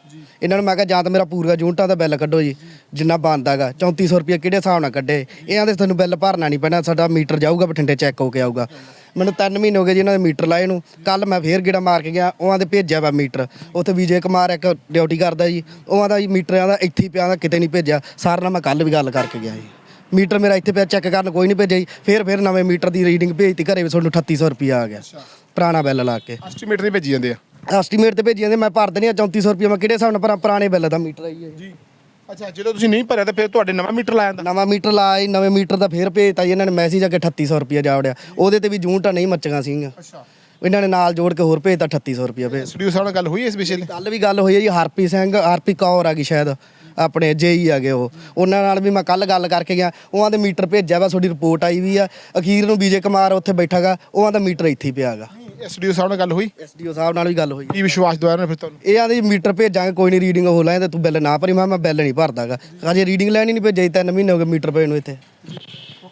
ਇਹਨਾਂ ਨੂੰ ਮੈਂ ਕਿਹਾ, ਜਾਂ ਤਾਂ ਮੇਰਾ ਪੂਰਾ ਯੂਨਿਟਾਂ ਦਾ ਬਿੱਲ ਕੱਢੋ ਜੀ, ਜਿੰਨਾ ਬਣਦਾਗਾ 3400 ਰੁਪਿਆ ਕਿਹੜੇ ਹਿਸਾਬ ਨਾਲ ਕੱਢੇ? ਇਹਨਾਂ ਦੇ ਤੁਹਾਨੂੰ ਬਿੱਲ ਭਰਨਾ ਨਹੀਂ ਪੈਣਾ, ਸਾਡਾ ਮੀਟਰ ਜਾਊਗਾ, ਬਠਿੰਡੇ ਚੈੱਕ ਹੋ ਕੇ ਆਊਗਾ। ਮੈਨੂੰ 3 ਮਹੀਨੇ ਹੋ ਗਏ ਜੀ ਇਹਨਾਂ ਦੇ ਮੀਟਰ ਲਾਏ ਨੂੰ ਕੱਲ ਮੈਂ ਫੇਰ ਗੇੜਾ ਮਾਰ ਕੇ ਗਿਆ, ਉਹ ਦੇ ਭੇਜਿਆ ਵਾ ਮੀਟਰ। ਉੱਥੇ ਵਿਜੇ ਕੁਮਾਰ ਇੱਕ ਡਿਊਟੀ ਕਰਦਾ ਜੀ, ਉਹ ਦਾ ਜੀ ਮੀਟਰਾਂ ਦਾ ਇੱਥੇ ਹੀ ਪਿਆ ਦਾ ਕਿਤੇ ਨਹੀਂ ਭੇਜਿਆ। ਸਰ ਨਾਲ ਮੈਂ ਕੱਲ ਵੀ ਗੱਲ ਕਰਕੇ ਗਿਆ ਜੀ। ਮੀਟਰ ਮੇਰਾ ਇੱਥੇ ਪਿਆ ਚੈੱਕ ਕਰਨ ਕੋਈ ਨਹੀਂ ਭੇਜਿਆ ਜੀ ਫੇਰ ਫੇਰ ਨਵੇਂ ਮੀਟਰ ਦੀ ਰੀਡਿੰਗ ਭੇਜਤੀ, ਘਰੇ ਵੀ ਤੁਹਾਨੂੰ 3800 ਰੁਪਿਆ ਆ ਗਿਆ। ਪੁਰਾਣਾ ਬਿੱਲ ਲਾ ਕੇ। ਐਸਟੀਮੇਟ ਨਹੀਂ ਭੇਜੀ ਜਾਂਦੇ ਆ? ਐਸਟੀਮੇਟ ਤੇ ਭੇਜੀ ਜਾਂਦੇ ਮੈਂ ਭਰ ਦੇਣੀ ਆ 3400 ਰੁਪਏ ਮੈਂ ਕਿਹੜੇ ਹਿਸਾਬ ਨਾਲ ਭਰਾਂ ਪੁਰਾਣੇ ਬਿੱਲ ਦਾ ਮੀਟਰ ਆਈ ਹੈ ਜੀ। ਅੱਛਾ ਜਦੋਂ ਤੁਸੀਂ ਨਹੀਂ ਭਰਿਆ ਤਾਂ ਫਿਰ ਤੁਹਾਡੇ ਨਵਾਂ ਮੀਟਰ ਲਾਇਆ ਜਾਂਦਾ? ਨਵਾਂ ਮੀਟਰ ਲਾਇਆ ਜੀ ਨਵੇਂ ਮੀਟਰ ਦਾ ਫੇਰ ਭੇਜਤਾ ਜੀ ਇਹਨਾਂ ਨੇ ਮੈਸੇਜ ਆ ਕੇ 3800 ਰੁਪਏ ਜਾ। ਵੜਿਆ ਉਹਦੇ ਤੇ ਵੀ ਯੂਨਿਟਾਂ ਨਹੀਂ ਮੱਚੀਆਂ ਸੀਗੀਆਂ। ਅੱਛਾ। ਇਹਨਾਂ ਨੇ ਨਾਲ ਜੋੜ ਕੇ ਹੋਰ ਭੇਜਤਾ 3800 ਰੁਪਏ ਭੇਜ ਸਟੂਡੀਓ ਸਾਹਿਬ ਨਾਲ ਗੱਲ ਹੋਈ ਇਸ ਵਿਸ਼ੇ ਤੇ ਕੱਲ ਵੀ ਗੱਲ ਹੋਈ ਹੈ ਜੀ ਹਰਪੀ ਸਿੰਘ ਹਰਪੀ ਕੌਰ ਆ ਗਈ ਸ਼ਾਇਦ ਆਪਣੇ ਜੇਈ ਆ ਗਏ ਉਹ। ਉਹਨਾਂ ਨਾਲ ਵੀ ਮੈਂ ਕੱਲ ਗੱਲ ਕਰਕੇ ਗਿਆ ਉਹਨਾਂ ਦੇ ਮੀਟਰ ਭੇਜਿਆ ਵਾ ਤੁਹਾਡੀ ਰਿਪੋਰਟ ਆਈ ਵੀ ਆ। ਅਖੀਰ ਨੂੰ ਵਿਜੇ ਕੁਮਾਰ ਉੱਥੇ ਬੈਠਾਗਾ ਉਹਨਾਂ ਦਾ ਮੀਟਰ ਇੱਥੇ ਹੀ ਪਿਆਗਾ ਸਟੂਡੀਓ ਸਾਹਿਬ ਨਾਲ ਗੱਲ ਹੋਈ? ਐਸਡੀਓ ਸਾਹਿਬ ਨਾਲ ਵੀ ਗੱਲ ਹੋਈ ਕੀ ਵਿਸ਼ਵਾਸ ਦਵਾਇਆ ਨਾ ਫਿਰ ਤੁਹਾਨੂੰ? ਇਹ ਆਂਦੇ ਮੀਟਰ ਭੇਜਾਂਗੇ ਕੋਈ ਨਹੀਂ ਰੀਡਿੰਗ ਹੋ ਲੈਣ ਤੇ ਤੂੰ ਬਿੱਲ ਨਾ ਭਰੀ। ਮੈਂ ਕਿਹਾ ਮੈਂ ਬਿੱਲ ਨਹੀਂ ਭਰਦਾਗਾ। ਅਜੇ ਰੀਡਿੰਗ ਲੈਣੀ ਨਹੀਂ ਭੇਜੀ ਤਿੰਨ ਮਹੀਨੇ ਹੋ ਗਏ ਮੀਟਰ ਪਏ ਨੂੰ ਇੱਥੇ।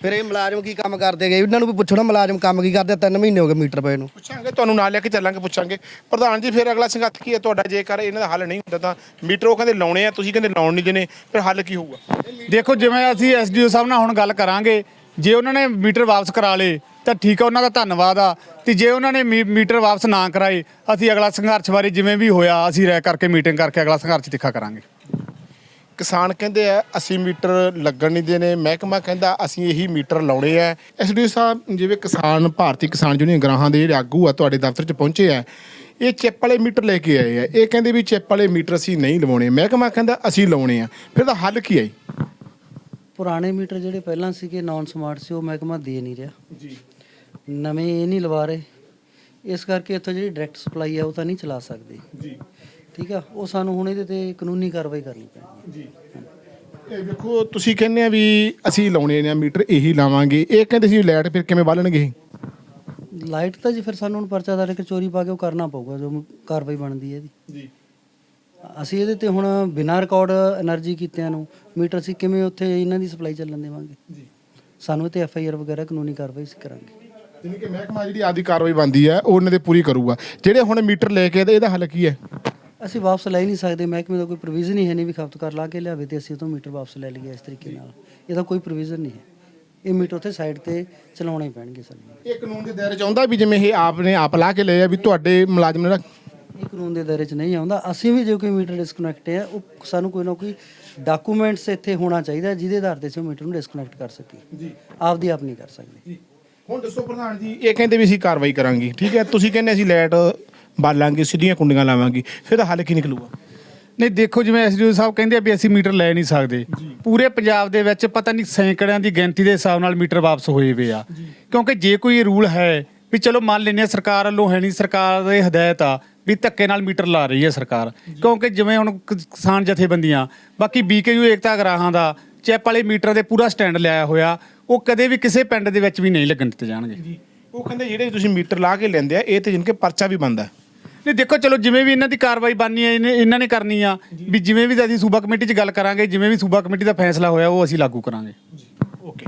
ਫਿਰ ਇਹ ਮੁਲਾਜ਼ਮ ਕੀ ਕੰਮ ਕਰਦੇ ਗਏ ਇਹਨਾਂ ਨੂੰ ਵੀ ਪੁੱਛੋ ਨਾ ਮੁਲਾਜ਼ਮ ਕੰਮ ਕੀ ਕਰਦੇ ਆ? ਤਿੰਨ ਮਹੀਨੇ ਹੋ ਗਏ ਮੀਟਰ ਪਏ ਨੂੰ। ਪੁੱਛਾਂਗੇ ਤੁਹਾਨੂੰ ਨਾਲ ਲੈ ਕੇ ਚੱਲਾਂਗੇ ਪੁੱਛਾਂਗੇ। ਪ੍ਰਧਾਨ ਜੀ ਫਿਰ ਅਗਲਾ ਸੰਘਰਸ਼ ਕੀ ਹੈ ਤੁਹਾਡਾ? ਜੇਕਰ ਇਹਨਾਂ ਦਾ ਹੱਲ ਨਹੀਂ ਹੁੰਦਾ ਤਾਂ ਮੀਟਰ ਉਹ ਕਹਿੰਦੇ ਲਾਉਣੇ ਆ ਤੁਸੀਂ ਕਹਿੰਦੇ ਲਾਉਣ ਨਹੀਂ ਜਨੇ ਫਿਰ ਹੱਲ ਕੀ ਹੋਊਗਾ? ਦੇਖੋ ਜਿਵੇਂ ਅਸੀਂ ਐਸਡੀਓ ਸਾਹਿਬ ਨਾਲ ਹੁਣ ਗੱਲ ਕਰਾਂਗੇ ਜੇ ਉਹਨਾਂ ਨੇ ਮੀਟਰ ਵਾਪਸ ਕਰਾ ਲੇ ਤਾਂ ਠੀਕ ਆ ਉਹਨਾਂ ਦਾ ਧੰਨਵਾਦ ਆ। ਤੇ ਜੇ ਉਹਨਾਂ ਨੇ ਮੀ- ਮੀਟਰ ਵਾਪਸ ਨਾ ਕਰਾਏ ਅਸੀਂ ਅਗਲਾ ਸੰਘਰਸ਼ ਬਾਰੇ ਜਿਵੇਂ ਵੀ ਹੋਇਆ ਅਸੀਂ ਰਹਿ ਕਰਕੇ ਮੀਟਿੰਗ ਕਰਕੇ ਅਗਲਾ ਸੰਘਰਸ਼ ਤਿੱਖਾ ਕਰਾਂਗੇ। ਕਿਸਾਨ ਕਹਿੰਦੇ ਆ ਅਸੀਂ ਮੀਟਰ ਲੱਗਣ ਨਹੀਂ ਦੇਣੇ ਮਹਿਕਮਾ ਕਹਿੰਦਾ ਅਸੀਂ ਇਹੀ ਮੀਟਰ ਲਾਉਣੇ ਆ। ਐਸਡੀਓ ਸਾਹਿਬ ਜਿਵੇਂ ਕਿਸਾਨ ਭਾਰਤੀ ਕਿਸਾਨ ਯੂਨੀਅਨ ਗ੍ਰਾਹਾਂ ਦੇ ਜਿਹੜੇ ਆਗੂ ਆ ਤੁਹਾਡੇ ਦਫ਼ਤਰ 'ਚ ਪਹੁੰਚੇ ਆ ਇਹ ਚਿੱਪ ਵਾਲੇ ਮੀਟਰ ਲੈ ਕੇ ਆਏ ਆ। ਇਹ ਕਹਿੰਦੇ ਵੀ ਚਿੱਪ ਵਾਲੇ ਮੀਟਰ ਅਸੀਂ ਨਹੀਂ ਲਵਾਉਣੇ ਮਹਿਕਮਾ ਕਹਿੰਦਾ ਅਸੀਂ ਲਾਉਣੇ ਆ। ਫਿਰ ਦਾ ਹੱਲ ਕੀ ਜੀ? ਪੁਰਾਣੇ ਮੀਟਰ ਜਿਹੜੇ ਪਹਿਲਾਂ ਸੀਗੇ ਨਾਨ ਸਮਾਰਟ ਸੀ ਉਹ ਮਹਿਕਮਾ ਦੇ ਨਹੀਂ ਰਿਹਾ। ਜੀ। ਨਵੇਂ ਇਹ ਨਹੀਂ ਲਵਾ ਰਹੇ। ਇਸ ਕਰਕੇ ਇੱਥੋਂ ਜਿਹੜੀ ਡਾਇਰੈਕਟ ਸਪਲਾਈ ਆ ਉਹ ਤਾਂ ਨਹੀਂ ਚਲਾ ਸਕਦੇ। ਜੀ। ਠੀਕ ਆ? ਉਹ ਸਾਨੂੰ ਹੁਣ ਇਹਦੇ ਤੇ ਕਾਨੂੰਨੀ ਕਾਰਵਾਈ ਕਰਨੀ ਪੈਣੀ ਜੀ। ਇਹ ਵੇਖੋ ਤੁਸੀਂ ਕਹਿੰਦੇ ਆ ਵੀ ਅਸੀਂ ਲਾਉਣੇ ਨੇ ਮੀਟਰ ਇਹੀ ਲਾਵਾਂਗੇ। ਇਹ ਕਹਿੰਦੇ ਸੀ ਲਾਈਟ ਫਿਰ ਕਿਵੇਂ ਬਾਲਣਗੇ ਲਾਈਟ ਤਾਂ ਜੀ ਫਿਰ ਸਾਨੂੰ ਹੁਣ ਪਰਚਾ ਦਾੜ ਕੇ ਚੋਰੀ ਪਾ ਕੇ ਉਹ ਕਰਨਾ ਪਊਗਾ ਜੋ ਕਾਰਵਾਈ ਬਣਦੀ ਹੈ ਇਹਦੀ। ਜੀ। ਅਸੀਂ ਇਹਦੇ ਤੇ ਹੁਣ ਬਿਨਾਂ ਰਿਕਾਰਡ એનર્ਜੀ ਕੀਤਿਆਂ ਨੂੰ ਮੀਟਰ ਅਸੀਂ ਕਿਵੇਂ ਉੱਥੇ ਇਹਨਾਂ ਦੀ ਸਪਲਾਈ ਚੱਲਣ ਦੇਵਾਂਗੇ? ਜੀ। ਸਾਨੂੰ ਤੇ ਐਫ ਆਈ ਆਰ ਵਗੈਰਾ ਕਾਨੂੰਨੀ ਕਾਰਵਾਈ ਅਸੀਂ ਕਰਾਂਗੇ। ਜਿਵੇਂ ਕਿ ਮਹਿਕਮਾ ਜਿਹੜੀ ਆਦੀ ਕਾਰਵਾਈ ਬੰਦੀ ਹੈ ਉਹ ਉਹਨਾਂ ਦੇ ਪੂਰੀ ਕਰੂਗਾ। ਜਿਹੜੇ ਹੁਣ ਮੀਟਰ ਲੈ ਕੇ ਇਹਦਾ ਹੱਲ ਕੀ ਹੈ? ਅਸੀਂ ਵਾਪਸ ਲੈ ਹੀ ਨਹੀਂ ਸਕਦੇ ਮਹਿਕਮੇ ਦਾ ਕੋਈ ਪ੍ਰੋਵੀਜ਼ਨ ਹੀ ਹੈ ਨਹੀਂ ਵੀ ਖਪਤਕਾਰ ਲਾ ਕੇ ਲਿਆਵੇ ਤੇ ਅਸੀਂ ਉਹ ਤੋਂ ਮੀਟਰ ਵਾਪਸ ਲੈ ਲਈਏ ਇਸ ਤਰੀਕੇ ਨਾਲ। ਇਹਦਾ ਕੋਈ ਪ੍ਰੋਵੀਜ਼ਨ ਨਹੀਂ ਹੈ। ਇਹ ਮੀਟਰ ਉੱਥੇ ਸਾਈਡ ਤੇ ਚਲਾਉਣੇ ਪੈਣਗੇ ਸਾਨੂੰ। ਇਹ ਕਾਨੂੰਨ ਦੇ ਦਾਇਰੇ ਚ ਆਉਂਦਾ ਵੀ ਜਿਵੇਂ ਇਹ ਆਪ ਨੇ ਆਪ ਲਾ ਕੇ ਲਏ ਆ ਵੀ ਤੁਹਾਡੇ ਮੁਲਾਜ਼ਮ ਨੇ ਇਹ ਕਾਨੂੰਨ ਦੇ ਦਾਇਰੇ 'ਚ ਨਹੀਂ ਆਉਂਦਾ। ਅਸੀਂ ਵੀ ਜੇ ਕੋਈ ਮੀਟਰ ਡਿਸਕਨੈਕਟ ਹੈ ਉਹ ਸਾਨੂੰ ਕੋਈ ਨਾ ਕੋਈ ਡਾਕੂਮੈਂਟਸ ਇੱਥੇ ਹੋਣਾ ਚਾਹੀਦਾ ਜਿਹਦੇ ਆਧਾਰ ਤੇ ਅਸੀਂ ਉਹ ਮੀਟਰ ਨੂੰ ਡਿਸਕਨੈਕਟ ਕਰ ਸਕੀਏ। ਜੀ। ਆਪਦੀ ਆਪ ਨਹੀਂ ਕਰ ਸਕਦੇ। ਹੁਣ ਦੱਸੋ ਪ੍ਰਧਾਨ ਜੀ ਇਹ ਕਹਿੰਦੇ ਵੀ ਅਸੀਂ ਕਾਰਵਾਈ ਕਰਾਂਗੇ ਠੀਕ ਹੈ? ਤੁਸੀਂ ਕਹਿੰਦੇ ਅਸੀਂ ਲਾਈਟ ਬਾਲਾਂਗੇ ਸਿੱਧੀਆਂ ਕੁੰਡੀਆਂ ਲਾਵਾਂਗੇ ਫਿਰ ਦਾ ਹੱਲ ਕੀ ਨਿਕਲੂਗਾ? ਨਹੀਂ ਦੇਖੋ ਜਿਵੇਂ ਐਸਡੀਓ ਸਾਹਿਬ ਕਹਿੰਦੇ ਆ ਵੀ ਅਸੀਂ ਮੀਟਰ ਲੈ ਨਹੀਂ ਸਕਦੇ। ਪੂਰੇ ਪੰਜਾਬ ਦੇ ਵਿੱਚ ਪਤਾ ਨਹੀਂ ਸੈਂਕੜਿਆਂ ਦੀ ਗਿਣਤੀ ਦੇ ਹਿਸਾਬ ਨਾਲ ਮੀਟਰ ਵਾਪਸ ਹੋਏ ਵੇ ਆ। ਕਿਉਂਕਿ ਜੇ ਕੋਈ ਰੂਲ ਹੈ ਵੀ ਚਲੋ ਮੰਨ ਲੈਂਦੇ ਹਾਂ ਸਰਕਾਰ ਵੱਲੋਂ ਹੈ ਨਹੀਂ ਸਰਕਾਰ ਦੇ ਹਦਾਇਤ ਆ ਵੀ ਧੱਕੇ ਨਾਲ ਮੀਟਰ ਲਾ ਰਹੀ ਹੈ ਸਰਕਾਰ। ਕਿਉਂਕਿ ਜਿਵੇਂ ਹੁਣ ਕਿਸਾਨ ਜਥੇਬੰਦੀਆਂ ਬਾਕੀ ਬੀਕੇਯੂ ਏਕਤਾ ਗਰਾਹਾਂ ਦਾ ਚੈਪ ਵਾਲੇ ਮੀਟਰ ਦੇ ਪੂਰਾ ਸਟੈਂਡ ਲਿਆਇਆ ਹੋਇਆ। ਉਹ ਕਦੇ ਵੀ ਕਿਸੇ ਪਿੰਡ ਦੇ ਵਿੱਚ ਵੀ ਨਹੀਂ ਲੱਗਣ ਦਿੱਤੇ ਜਾਣਗੇ। ਉਹ ਕਹਿੰਦੇ ਜਿਹੜੇ ਤੁਸੀਂ ਮੀਟਰ ਲਾ ਕੇ ਲੈਂਦੇ ਆ ਇਹ ਤੇ ਜਿਨਕੇ ਪਰਚਾ ਵੀ ਬੰਦਾ ਨਹੀਂ ਦੇਖੋ ਚਲੋ ਜਿਵੇਂ ਵੀ ਇਹਨਾਂ ਦੀ ਕਾਰਵਾਈ ਬਣਨੀ ਹੈ ਇਹਨੇ- ਇਹਨਾਂ ਨੇ ਕਰਨੀ ਆ ਵੀ ਜਿਵੇਂ ਵੀ ਅਸੀਂ ਸੂਬਾ ਕਮੇਟੀ 'ਚ ਗੱਲ ਕਰਾਂਗੇ ਜਿਵੇਂ ਵੀ ਸੂਬਾ ਕਮੇਟੀ ਦਾ ਫੈਸਲਾ ਹੋਇਆ ਉਹ ਅਸੀਂ ਲਾਗੂ ਕਰਾਂਗੇ। ਓਕੇ।